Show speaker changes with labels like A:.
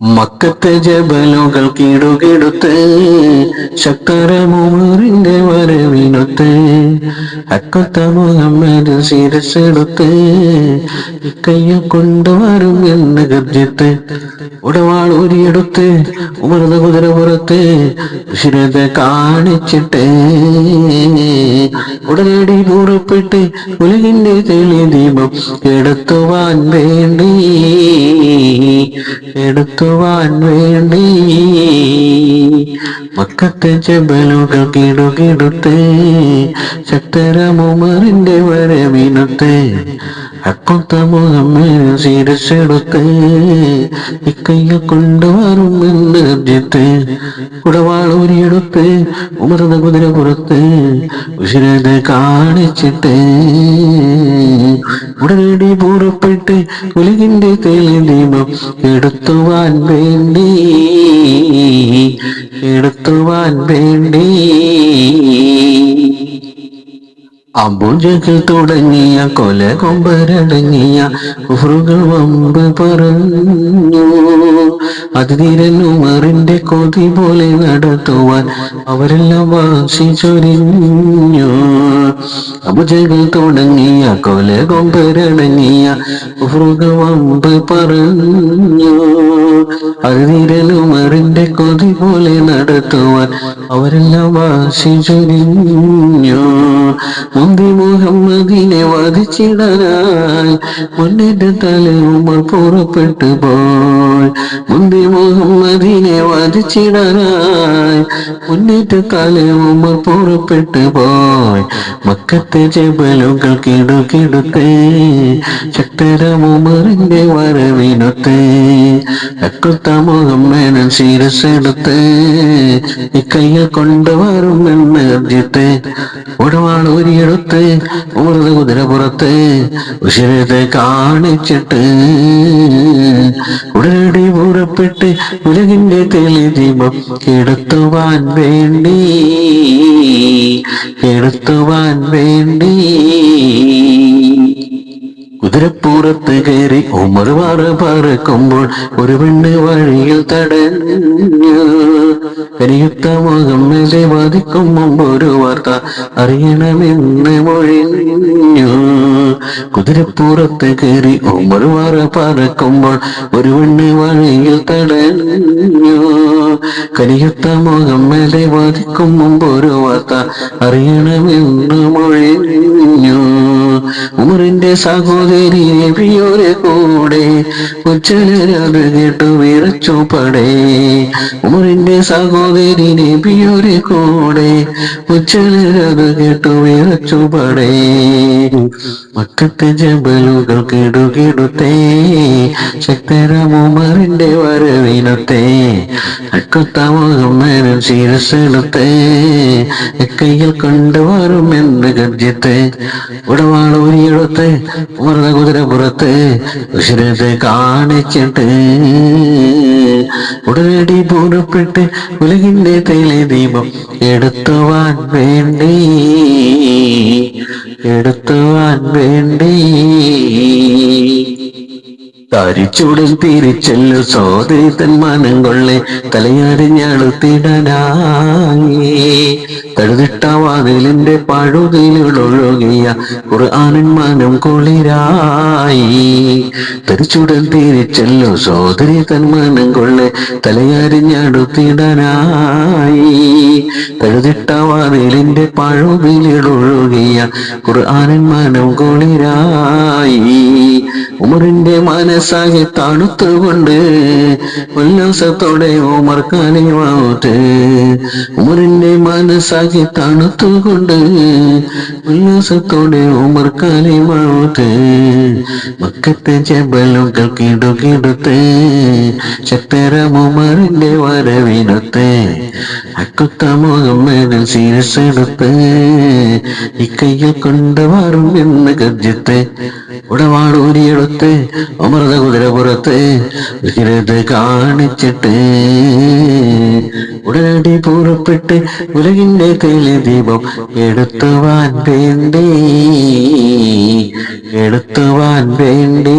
A: മക്കത്തെ ജബലുകൾ കീടുകെടുത്ത് ശക്തരെ മൂറിന്റെ വരവിനൊത്ത് അക്കത്ത മുഹമ്മദ് ശിരസെടുത്ത് കയ്യിൽ കൊണ്ടുവരും എന്ന് ഗർജിത്ത് ഉടവാൾ ഊരിയെടുത്ത് ഉമർന്ന കുതിര പുറത്ത് ശിരത കാണിച്ചിട്ട് ഉടനടി പുറപ്പെട്ട് ഉലകിന്റെ തെളി ദീപം എടുത്തുവാൻ വേണ്ടി എടുത്തുവാൻ വേണ്ടി. മക്കത്തെ ചെബലുകൾ കിടുകിടുത്ത് ശക്തരമുമറിന്റെ വരവിനത്ത് അക്കൊത്ത മുഹമ്മദ് ശിരസെടുത്ത് ഇക്കയ്യ കൊണ്ടുവരും എന്ന് ഗർജിത്ത് ഉടവാളൂരിയെടുത്ത് ഉമർന്ന കുതിര പുറത്ത് ഉശിരത് കാണിച്ചിട്ട്. ഉടനടി പുറപ്പെട്ട് ഉലകിന്റെ ദീപം എടുത്തുവാൻ വേണ്ടി. എടുത്തുവാൻ വേണ്ടി. അബുജകൾ തുടങ്ങിയ കൊല കൊമ്പരടങ്ങിയ കുഫറുകൾ വമ്പ് പറഞ്ഞു. അതിഥിരൻ കൊതി പോലെ നടത്തുവാൻ അവരെല്ലാം വാശി ചൊരിഞ്ഞു അബുജകൾ തുടങ്ങിയ കൊല കൊമ്പരടങ്ങിയ കുഫറുകൾ വമ്പ് പറഞ്ഞു. അതിഥിരൻ കൊതി പോലെ നടത്തുവാൻ അവരെല്ലാം വാശി ചൊരിഞ്ഞു മുഹമ്മദിനെ വധിച്ചിടാനായി മുന്നിട്ട് തലയുമർ പുറപ്പെട്ടു പോൾ മുന്തി മുഹമ്മദിനെ വധിച്ചിടാനായി മുന്നേറ്റ തലയുമർ പുറപ്പെട്ടു പോയി. മക്കത്തെ ജബലുകൾ കിടുകിടുത്തേ ശക്തരമുമറിന്റെ വരവിനൊത്തേ അക്കുത്ത മുഹമ്മദൻ ശിരസെടുത്ത് കൊണ്ടുവരും കൊണ്ടുവരുമെന്ന് ഗർജിത്ത് ഉടവാൾ ഊരിയെടുത്ത് ഊർന്ന കുതിരപ്പുറത്ത് ഉശിരത്തെ കാണിച്ചിട്ട് ഉടനടി പുറപ്പെട്ട് ഉലകിന്റെ തെളി ദീപം കെടുത്തുവാൻ വേണ്ടി കെടുത്തുവാൻ വേണ്ടി. ഉമർ പറ പറക്കുമ്പോൾ ഒരു പെണ്ണ് വഴിയിൽ തടഞ്ഞു. കരിയുത്ത മുഹമ്മദെ വധിക്കും മുമ്പ് ഒരു വാർത്ത അറിയണമെന്ന് മൊഴിഞ്ഞു. കുതിരപ്പുറത്ത് കയറി ഉമർ പറ പറക്കുമ്പോൾ ഒരു പെണ്ണ് വഴിയിൽ തടഞ്ഞു. കരിയുത്ത മുഹമ്മദെ വധിക്കും മുമ്പ് ഒരു വാർത്ത അറിയണമെന്ന് മൊഴിഞ്ഞു. ഉമറിന്റെ സഹോദരി പ്രിയോരെ കൂടെ? ഉച്ചലരത് കേട്ടു വിറച്ചു പടേ. ഉമറിന്റെ സഹോദരി നബിയോരെ കൂടെ ഉച്ചത് കേട്ടു വിറച്ചു പടേ. മക്കത്തെ ജബലുകൾ കിടുകിടുത്തേ ശക്തരമുമറിന്റെ വരവിനത്തെ അക്കത്ത മുഹമ്മദൻ ശിരസെടുത്തേ എന്ന് ഗർജിത്തെ ഗർജിത്ത് ഉടവാളൂരിയെടുത്ത് ഉമർന്ന കുതിരപ്പുറത്ത് ഉശിരത്തെ കാണിച്ചിട്ട്. ഉടനടി പുറപ്പെട്ട് ഉലകിന്റെ തേലെ ദീപം എടുത്തുവാൻ വേണ്ടി. എടുത്തുവാൻ വേണ്ടി. തരിച്ചുടൻ തിരിച്ചെല്ലു തൻ മനം കൊള്ളെ തലയറിഞ്ഞടുത്തിടാനായി തഴുതിട്ട വാതിലിന്റെ പഴുതിലൊഴുകിയ ഖുർആാനിൻ മനം കുളിരായി. തരിച്ചുടൻ തിരിച്ചല്ലോ സോദരി തന്മാനം മനം കൊള്ളെ തലയറിഞ്ഞടുത്തിടാനായി തഴുതിട്ട വാതിലിന്റെ പഴുതിലൊഴുകിയ ഖുർആാനിൻ കുളിരായി. ഉമറിന്റെ മനസ്സാകെ തണുത്തുകൊണ്ട് ഉല്ലാസത്തോടെ ഉമർ കാലിമാവട്ടെ ഉമറിന്റെ മനസ്സാകെ തണുത്തുകൊണ്ട് ഉല്ലാസത്തോടെ ഉമർ കാലിമാവട്ടെ മക്കത്തെ ജബലുകൾ കിടുകിടുത്ത് ശക്തരമുമറിന്റെ വരവിനത്തെ അക്കുത്ത മുഹമ്മദൻ ശിരസെടുത്ത് ഇക്കയ്യിൽ കൊണ്ടുവാറും എന്ന് ഗർജിത്ത്. ഉടവാടൂരിയെടുത്ത് അമൃത കുതിരപുറത്ത് വിഗ്രഹത്തെ കാണിച്ചിട്ട് ഉടനടി പുറപ്പെട്ട് ഉലകിന്റെ തെളി ദീപം എടുത്തുവാൻ വേണ്ടി എടുത്തുവാൻ വേണ്ടി.